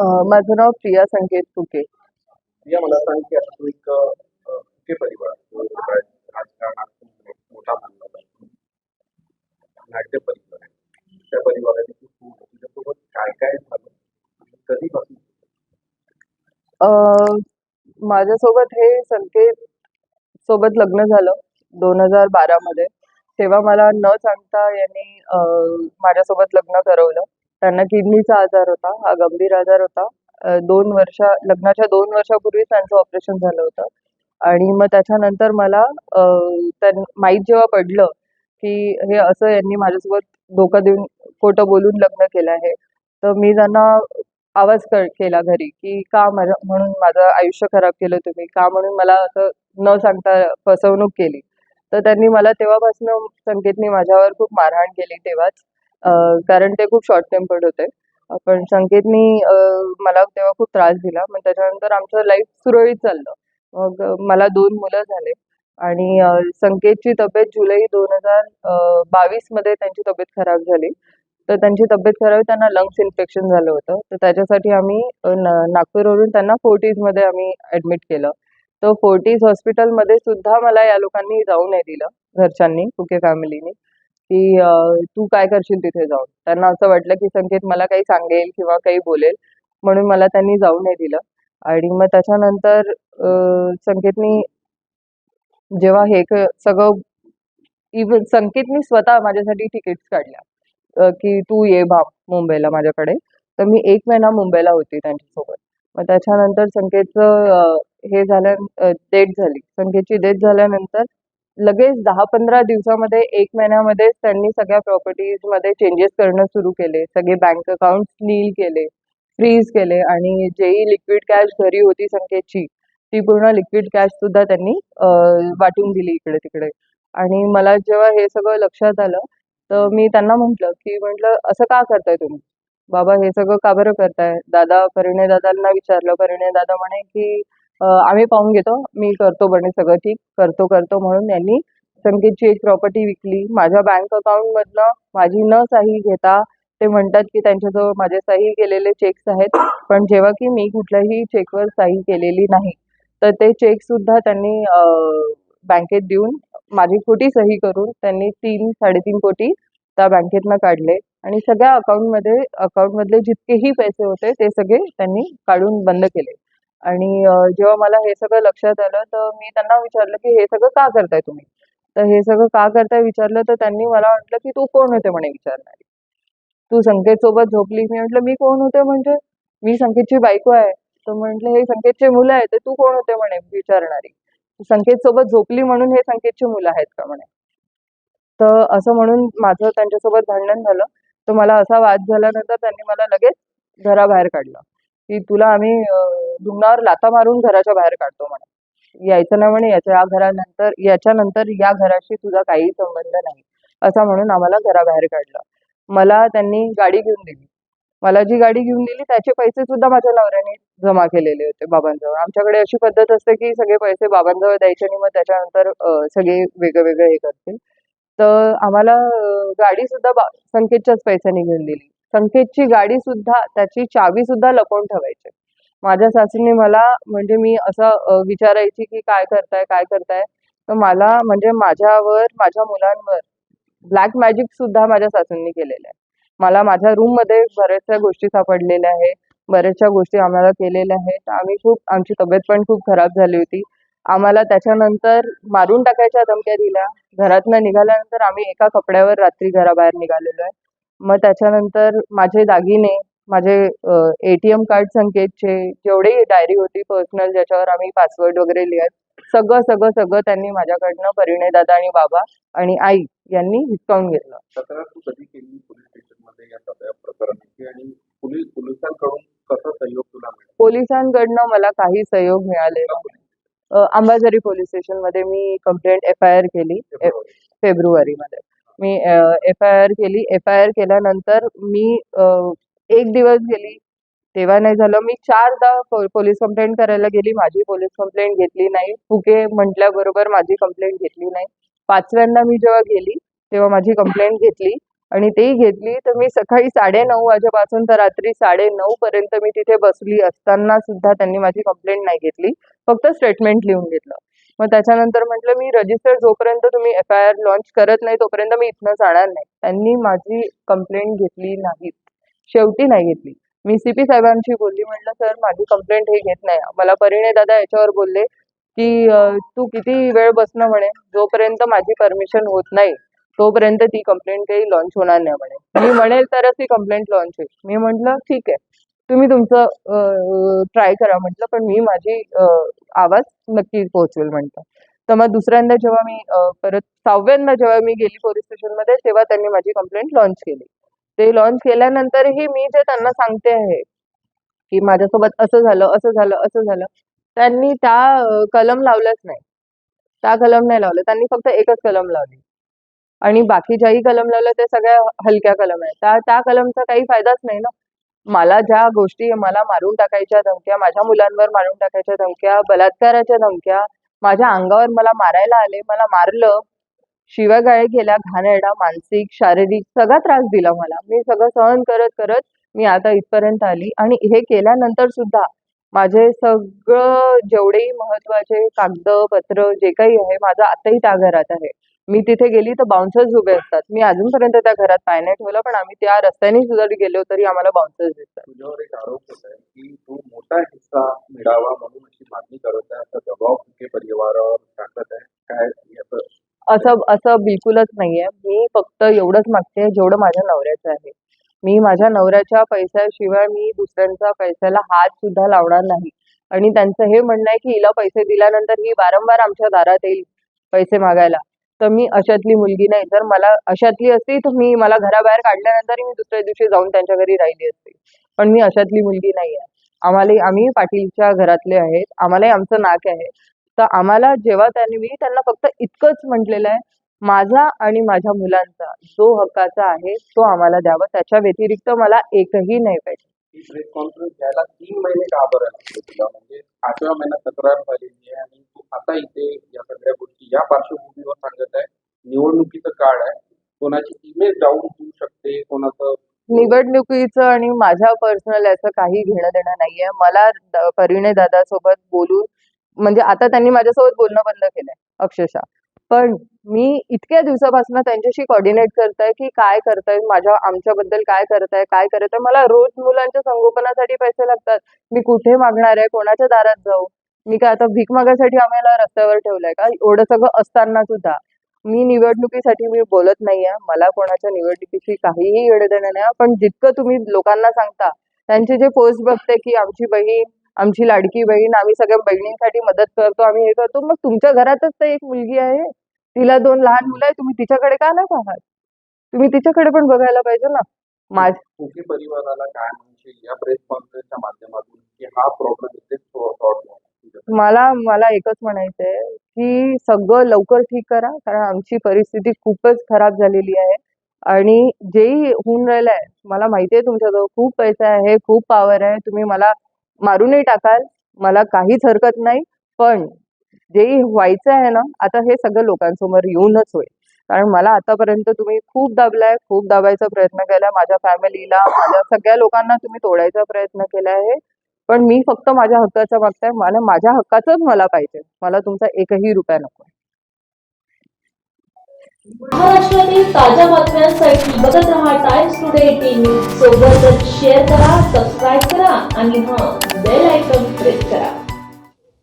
माझं नाव प्रिया संकेत फुके. या मला सांग की आता तू एक फुके परिवार. राजकारणात मोठा मानला जातो. नाट्य परिवार आहे. त्या परिवाराने तू तुझ्यासोबत काय काय झालं? कधीपासून? माझ्यासोबत हे संकेत सोबत लग्न झालं दोन हजार बारामध्ये. तेव्हा मला न सांगता यांनी माझ्यासोबत लग्न करवलं त्यांना किडनीचा आजार होता हा गंभीर आजार होता. दोन वर्ष लग्नाच्या दोन वर्षापूर्वी त्यांचं ऑपरेशन झालं होतं. आणि मग त्याच्यानंतर मला त्यां माहीत जेव्हा पडलं की हे असं यांनी माझ्यासोबत धोका देऊन खोटं बोलून लग्न केलं आहे तर मी त्यांना आवाज क केला घरी की का माझ्या म्हणून माझं आयुष्य खराब केलं तुम्ही का म्हणून मला असं न सांगता फसवणूक केली. तर त्यांनी मला तेव्हापासून संकेतनी माझ्यावर खूप मारहाण केली तेव्हाच. कारण ते खूप शॉर्ट टेम्पर्ड होते. पण संकेतनी मला तेव्हा खूप त्रास दिला. मग त्याच्यानंतर आमचं लाईफ सुरळीत चाललं. मग मला दोन मुलं झाले. आणि संकेतची तब्येत जुलै दोन हजार बावीसमध्ये त्यांची तब्येत खराब झाली. तर त्यांची तब्येत खराब त्यांना लंग्स इन्फेक्शन झालं होतं. तर त्याच्यासाठी आम्ही नागपूरवरून त्यांना फोर्टीजमध्ये आम्ही ॲडमिट केलं. तर फोर्टीज हॉस्पिटलमध्ये सुद्धा मला या लोकांनी जाऊ नाही दिलं. घरच्यांनी फुके फॅमिलीनी की तू काय करशील तिथे जाऊन? त्यांना असं वाटलं की संकेत मला काही सांगेल किंवा काही बोलेल म्हणून मला त्यांनी जाऊ नाही दिलं. आणि मग त्याच्यानंतर संकेतनी जेव्हा हे क- सगळं इव्हन संकेतनी स्वतः माझ्यासाठी तिकीट्स काढल्या. की तू ये बाप मुंबईला माझ्याकडे. तर मी एक महिना मुंबईला होती त्यांच्यासोबत. मग त्याच्यानंतर संकेतचं हे झाल्या डेट झाली. संकेतची डेट झाल्यानंतर लगेच दहा पंधरा दिवसामध्ये एक महिन्यामध्ये त्यांनी सगळ्या प्रॉपर्टीजमध्ये चेंजेस करणं सुरू केले. सगळे बँक अकाउंट नील केले फ्रीज केले आणि जेही लिक्विड कॅश घरी होती संख्येची ती पूर्ण लिक्विड कॅश सुद्धा त्यांनी वाटून दिली इकडे तिकडे. आणि मला जेव्हा हे सगळं लक्षात आलं तर मी त्यांना म्हटलं की म्हटलं असं का करताय तुम्ही? बाबा हे सगळं का बरं करताय? दादा परिणय दादांना विचारलं. परिणय दादा म्हणे की आम्ही पाहून घेतो. मी करतो बने सगळं ठीक. करतो करतो म्हणून यांनी संकेतची एक प्रॉपर्टी विकली. माझ्या बँक अकाउंटमधनं माझी न सही घेता ते म्हणतात की त्यांच्याजवळ माझे सही केलेले चेक्स आहेत. पण जेव्हा की मी कुठल्याही चेकवर सही केलेली नाही तर ते चेक सुद्धा त्यांनी बँकेत देऊन माझी खोटी सही करून त्यांनी तीन साडेतीन कोटी त्या बँकेतनं काढले. आणि सगळ्या अकाउंटमध्ये अकाउंटमधले जितकेही पैसे होते ते सगळे त्यांनी काढून बंद केले. आणि जेव्हा मला हे सगळं लक्षात आलं तर मी त्यांना विचारलं की हे सगळं का करताय तुम्ही? तर हे सगळं का करताय विचारलं तर त्यांनी मला म्हटलं की तू कोण होते म्हणे विचारणारी? तू संकेत सोबत झोपली? मी म्हटलं मी कोण होते म्हणजे? मी संकेतची बायको आहे. तर म्हटलं हे संकेतचे मुलं आहेत तू कोण होते म्हणे विचारणारी? संकेत सोबत झोपली म्हणून हे संकेतची मुलं आहेत का म्हणे? तर असं म्हणून माझं त्यांच्यासोबत भांडण झालं. तर मला असा वाद झाल्यानंतर त्यांनी मला लगेच घराबाहेर काढलं. की तुला आम्ही अं, धुमणावर लाथा मारून घराच्या बाहेर काढतो म्हणे. यायचं नाही म्हणे याच्या या घरानंतर याच्यानंतर या घराशी तुझा काही संबंध नाही. असं म्हणून आम्हाला घराबाहेर काढलं. मला त्यांनी गाडी घेऊन दिली. मला जी गाडी घेऊन दिली त्याचे पैसे सुद्धा माझ्या नवऱ्याने जमा केलेले होते बाबांजवळ. आमच्याकडे अशी पद्धत असते की सगळे पैसे बाबांजवळ द्यायचे आणि मग त्याच्यानंतर सगळे वेगळे वेगळे हे करतील. तर आम्हाला गाडी सुद्धा बा संकेतच्याच पैशाने घेऊन दिली. संकेतची गाडी सुद्धा त्याची चावी सुद्धा लपवून ठेवायची. माझ्या सासूने मला म्हणजे मी असं विचारायची की काय करताय काय करताय? तर मला म्हणजे माझ्यावर माझ्या मुलांवर ब्लॅक मॅजिक सुद्धा माझ्या सासूंनी केलेलं आहे. मला माझ्या रूममध्ये बऱ्याचशा गोष्टी सापडलेल्या आहेत बऱ्याचशा गोष्टी आम्हाला केलेल्या आहेत. आम्ही खूप आमची तब्येत पण खूप खराब झाली होती. आम्हाला त्याच्यानंतर मारून टाकायच्या धमक्या दिल्या. घरातनं निघाल्यानंतर आम्ही एका कपड्यावर रात्री घराबाहेर निघालेलो आहे. मग त्याच्यानंतर माझे दागिने माझे एटीएम कार्ड संकेतचे जेवढेही डायरी होती पर्सनल ज्याच्यावर आम्ही पासवर्ड वगैरे लिहायत सगळं सगळं सगळं त्यांनी माझ्याकडनं परिणय दादा आणि बाबा आणि आई यांनी हिसकावून घेतलं पोलिसांकडून मिळाला मला काही सहयोग. अ, अंबाझरी पोलीस स्टेशनमध्ये मी कंप्लेंट एफ आय आर केली फेब्रुवारी. फेब्रुवारीमध्ये मी एफ आय आर केली. एफ आय आर केल्यानंतर मी एक दिवस गेली. तेव्हा नाही झालं. मी चारदा पोलीस कंप्लेंट करायला गेली. माझी पोलीस कंप्लेंट घेतली नाही. फुके म्हटल्याबरोबर माझी कंप्लेंट घेतली नाही. पाचव्यांदा मी जेव्हा गेली तेव्हा माझी कंप्लेंट घेतली आणि तेही घेतली. तर मी सकाळी साडे नऊ वाजेपासून तर रात्री साडेनऊ पर्यंत मी तिथे बसली असताना सुद्धा त्यांनी माझी कंप्लेंट नाही घेतली. फक्त स्टेटमेंट लिहून घेतलं. मग त्याच्यानंतर म्हटलं मी रजिस्टर जोपर्यंत तुम्ही एफ आय आर लॉन्च करत नाही तोपर्यंत मी इथनं जाणार नाही. त्यांनी माझी कंप्लेंट घेतली नाही शेवटी नाही घेतली. मी सी पी साहेबांशी बोलली म्हटलं सर माझी कंप्लेंट हे घेत नाही. मला परिणय दादा याच्यावर बोलले की तू किती वेळ बसणं म्हणे? जोपर्यंत माझी परमिशन होत नाही तोपर्यंत ती कंप्लेंट काही लॉन्च होणार नाही म्हणे. मी म्हणेल तरच ती कंप्लेंट लॉन्च होईल. मी म्हटलं ठीक आहे. तुम्ही तुमचं ट्राय करा म्हटलं पण मी माझी आवाज नक्की पोहोचवेल म्हटलं तर मग दुसऱ्यांदा जेव्हा मी परत सहाव्यांदा जेव्हा मी गेली पोलीस स्टेशनमध्ये तेव्हा त्यांनी माझी कंप्लेंट लॉन्च केली. ते लॉन्च केल्यानंतरही मी जे त्यांना सांगते आहे की माझ्यासोबत असं झालं असं झालं असं झालं त्यांनी त्या कलम लावलंच नाही. त्या कलम नाही लावलं. त्यांनी फक्त एकच कलम लावली. आणि बाकी ज्याही कलम लावलं ते सगळ्या हलक्या कलम आहेत. त्या त्या कलमचा काही फायदाच नाही ना. मला ज्या गोष्टी मला मारून टाकायच्या धमक्या माझ्या मुलांवर मारून टाकायच्या धमक्या बलात्काराच्या धमक्या माझ्या अंगावर मला मारायला आले मला मारलं शिवागाळे केल्या घाणेरडा मानसिक शारीरिक सगळा त्रास दिला मला. मी सगळं सहन करत करत मी आता इथपर्यंत आली आणि हे केल्यानंतर सुद्धा माझे सगळं जेवढेही महत्त्वाचे कागदपत्र जे काही आहे माझं आताही त्या घरात आहे. मी तिथे गेली तर बाउन्सर्स उभे असतात. मी अजूनपर्यंत त्या घरात पाय नाही ठेवलं पण आम्ही त्या रस्त्याने सुद्धा गेलो तरी आम्हाला बाउन्सर्स दिसतात. तुझ्यावर एक आरोप होत आहे की तू मोठा हिस्सा मिळावा म्हणून अशी मागणी करत आहे. असा दबाव तुझे परिवारावर टाकत आहे? काय याचं? असं असं बिलकुलच नाहीये. मी फक्त एवढंच मागते जेवढं माझ्या नवऱ्याचं आहे. मी माझ्या नवऱ्याच्या पैशाशिवाय मी दुसऱ्यांच्या पैशाला हात सुद्धा लावणार नाही. आणि त्यांचं हे म्हणणं आहे की हिला पैसे दिल्यानंतर ही वारंवार आमच्या दारात येईल पैसे मागायला. तर मी अशातली मुलगी नाही. जर मला अशातली असती तर मी मला घराबाहेर काढल्यानंतरही मी दुसऱ्या दिवशी जाऊन त्यांच्या घरी राहिली असते. पण मी अशातली मुलगी नाही आहे. आम्हाला आम्ही पाटीलच्या घरातले आहेत. आम्हालाही आमचं नाक आहे. तर आम्हाला जेव्हा त्यांनी मी त्यांना फक्त इतकंच म्हटलेलं आहे माझा आणि माझ्या मुलांचा जो हक्काचा आहे तो आम्हाला द्यावा. त्याच्या व्यतिरिक्त मला एकही नाही पाहिजे. प्रेस कॉन्फरन्स घ्यायला तीन महिने का बरं लागले तुला? म्हणजे आठव्या महिन्यात तक्रार झालेली आहे आणि तू आता इथे या सगळ्या गोष्टी या पार्श्वभूमीवर निवडणुकीचं काळ आहे. कोणाची इमेज डाऊन होऊ शकते कोणाचं निवडणुकीचं आणि माझ्या पर्सनल याचं काही घेणं देणं नाहीये. मला द- परिणय दादासोबत बोलून म्हणजे आता त्यांनी माझ्यासोबत बोलणं बंद केलंय अक्षरशः. पण मी इतक्या दिवसापासून त्यांच्याशी कॉर्डिनेट करताय की काय करताय माझ्या आमच्याबद्दल काय करताय काय करताय. मला रोज मुलांच्या संगोपनासाठी पैसे लागतात. मी कुठे मागणार आहे? कोणाच्या दारात जाऊ? मी काय आता भीक मागायसाठी आम्हाला रस्त्यावर ठेवलंय का? एवढं सगळं असताना सुद्धा. मी निवडणुकीसाठी मी बोलत नाहीये. मला कोणाच्या निवडणुकीची काहीही येणं देणं नाही. पण जितकं तुम्ही लोकांना सांगता त्यांचे जे पोस्ट बघते की आमची बहीण आमची लाडकी बहीण आम्ही सगळ्या बहिणींसाठी मदत करतो आम्ही हे करतो. मग तुमच्या घरातच तर एक मुलगी आहे. तिला दोन लहान मुलं आहे तुम्ही तिच्याकडे का नाही पाहत? तुम्ही तिच्याकडे पण बघायला पाहिजे ना. माझ परिवाराला काय या प्रेस कॉन्फरन्सच्या माध्यमातून की हा प्रॉब्लेम मला मला एकच म्हणायचंय की सगळं लवकर ठीक करा कारण आमची परिस्थिती खूपच खराब झालेली आहे. आणि जेही होऊन राहिलं आहे मला माहिती आहे तुमच्याजवळ खूप पैसा आहे खूप पॉवर आहे तुम्ही मला मारूनही टाकाल मला काहीच हरकत नाही. पण जेही व्हायचं आहे ना आता हे सगळं लोकांसमोर येऊनच होईल. कारण मला आतापर्यंत तुम्ही खूप दाबलाय खूप दाबायचा प्रयत्न केलाय माझ्या फॅमिलीला माझ्या सगळ्या लोकांना तुम्ही तोडायचा प्रयत्न केला आहे. पण मी फक्त माझ्या हक्काच्या मागताय. मला माझ्या हक्काचंच मला पाहिजे. मला तुमचा एकही रुपया नको. महाराष्ट्रातील ताज्या बातम्यांसाठी बघत रहा टाइम्स टुडे टीव्ही. सोबतच शेअर करा सबस्क्राईब करा आणि हा बेल आयकॉन